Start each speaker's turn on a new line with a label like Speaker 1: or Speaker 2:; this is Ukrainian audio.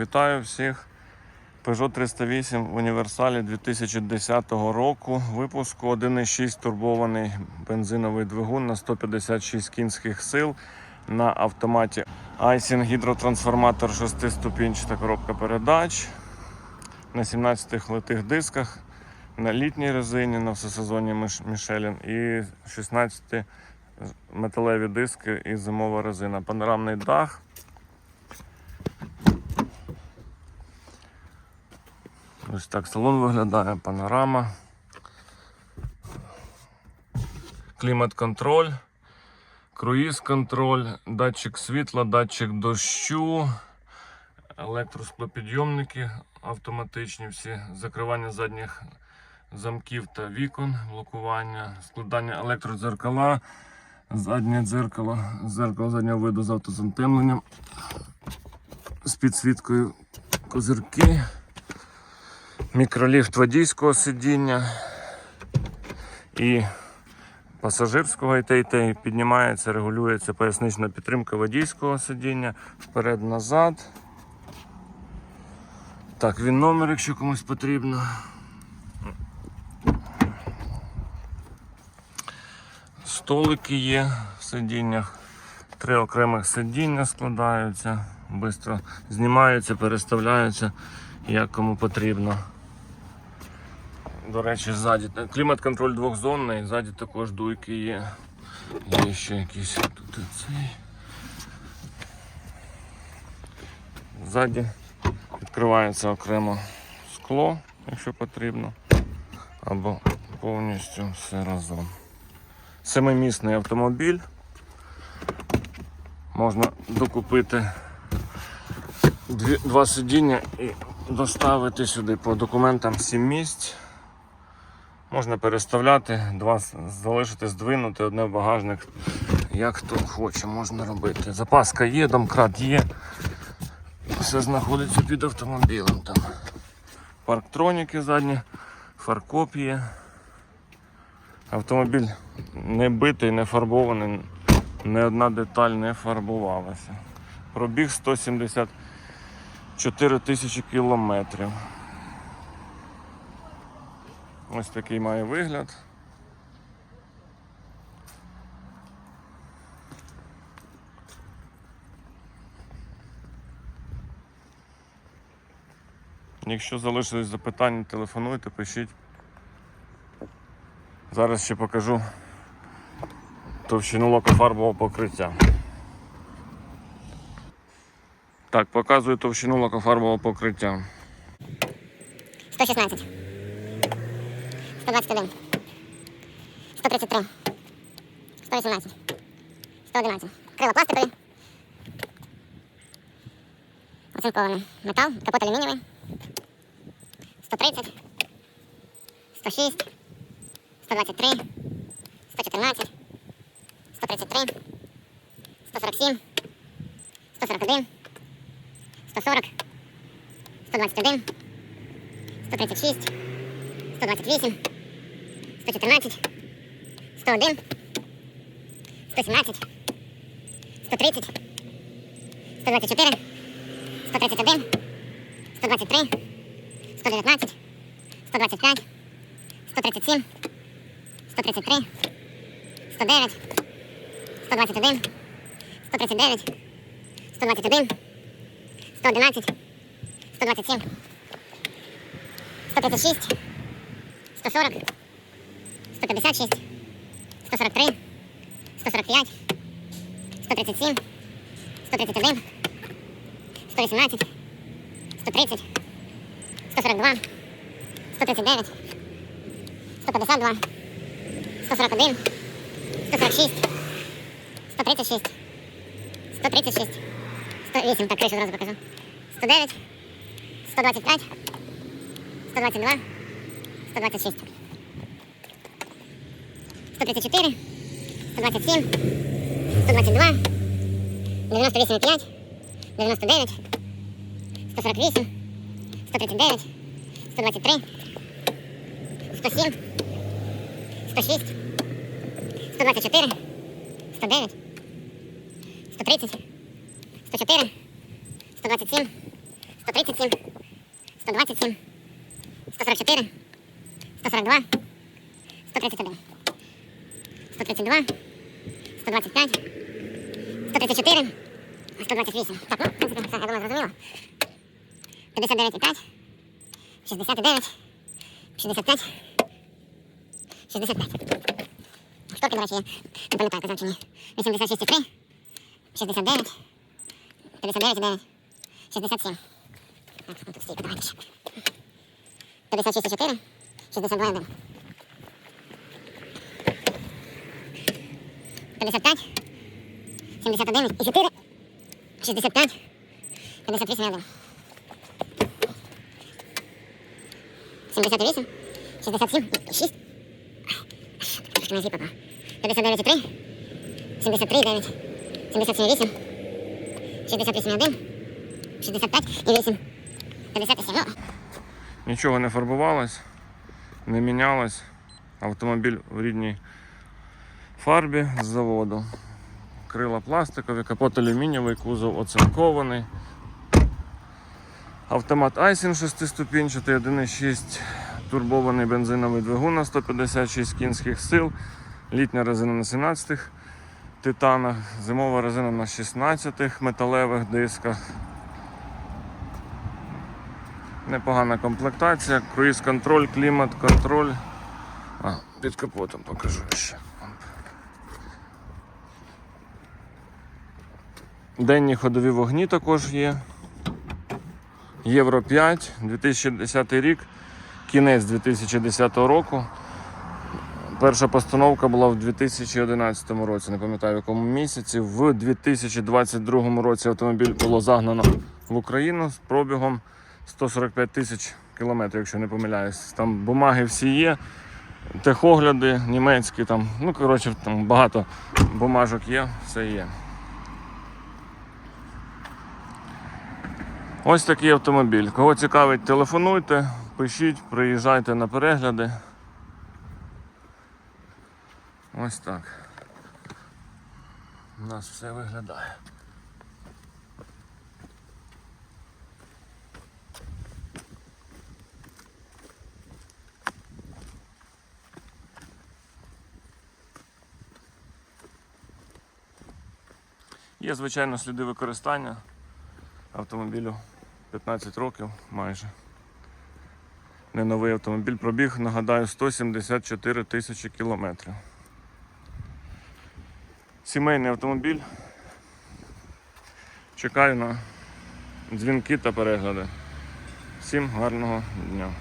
Speaker 1: Вітаю всіх. Peugeot 308 в універсалі 2010 року. Випуску 1,6 турбований бензиновий двигун на 156 кінських сил на автоматі Айсін гідротрансформатор 6-ступінчата коробка передач на 17 литих дисках, на літній резині на всесезонній Міш- Мішелін і 16 металеві диски і зимова резина. Панорамний дах. Ось так салон виглядає, панорама. Клімат-контроль, круїз-контроль, датчик світла, датчик дощу, електросклопідйомники автоматичні всі, закривання задніх замків та вікон, блокування, складання електродзеркала, заднє дзеркало, дзеркало заднього виду з автозатемленням, з підсвіткою козирки. Мікроліфт водійського сидіння і пасажирського і те, і те. Піднімається, регулюється пояснична підтримка водійського сидіння вперед-назад. Так, він номер, якщо комусь потрібно. Столики є в сидіннях. Три окремих сидіння складаються, швидко знімаються, переставляються, як кому потрібно. До речі, ззаді клімат-контроль двохзонний, ззаді також дуйки є. Є ще якісь тут цей. Ззаді відкривається окремо скло, якщо потрібно, або повністю все разом. Семимісний автомобіль. Можна докупити дві, два сидіння і доставити сюди по документам 7 місць. Можна переставляти, два залишити, здвинути, одне в багажник. Як хто хоче, можна робити. Запаска є, домкрат є. Все знаходиться під автомобілем там. Парктроніки задні, фаркоп. Автомобіль не битий, не фарбований, не одна деталь не фарбувалася. Пробіг 174 тисячі кілометрів. Ось такий має вигляд. Якщо залишились запитання, телефонуйте, пишіть. Зараз ще покажу товщину лакофарбового покриття. Так, показую товщину лакофарбового покриття.
Speaker 2: 116. 121. 133. 118. 111. Крила пластикові. Оцинкований метал, капот алюмінієвий. 130. 106. 123. 114. 133. 147. 141. 140. 121. 136, 128, 114, 101, 117, 130, 124, 131, 123, 119, 125, 137, 133, 109, 121, 139, 121, 111, 127. 136, 140, 156, 143, 145, 137, 131, 118, 130, 142, 139, 152, 141, 146, 136, 136, 108, так кришу зразу покажу, 109, 125, 122, 126, 134, 127, 122, 98,5, 99, 148, 139, 123, 107, 106, 124, 109, 130, 104, 127, 137, 127, 144, 142, 131, 132, 125, 134, 128. Так, ну, в принципі, все, я думаю, зрозуміло. 59,5, 69, 65, 65. Шторки, до речі, є. Не пам'ятаю, казав чи ні. 86,3, 69, 59,9, 67. Так, ну тут стійка, давайте ще. 56,4, 62,1. 55, 71 і 4, 65, 58,1. 78, 67 і 6. Трошки на зіпа. 59,3, 73,9, 77,8, 68,1, 65 і 8, 57. Ну,
Speaker 1: Нічого не фарбувалось, не мінялось. Автомобіль в рідній фарбі з заводу. Крила пластикові, капот алюмінієвий, кузов оцинкований. Автомат Айсін 6-ступінчатий, 1,6 турбований бензиновий двигун на 156 кінських сил, літня резина на 17 титанах, зимова резина на 16 металевих дисках. Непогана комплектація, круїз-контроль, клімат-контроль. А, під капотом покажу ще. Денні ходові вогні також є. Євро 5, 2010 рік, кінець 2010 року. Перша постановка була в 2011 році, не пам'ятаю в якому місяці. В 2022 році автомобіль було загнано в Україну з пробігом 145 тисяч кілометрів, якщо не помиляюсь. Там бумаги всі є, техогляди німецькі, там, ну коротше, там багато бумажок є, все є. Ось такий автомобіль. Кого цікавить, телефонуйте, пишіть, приїжджайте на перегляди. Ось так. У нас все виглядає. Є, звичайно, сліди використання автомобілю 15 років майже. Не новий автомобіль пробіг, нагадаю, 174 тисячі кілометрів. Сімейний автомобіль. Чекаю на дзвінки та перегляди. Всім гарного дня.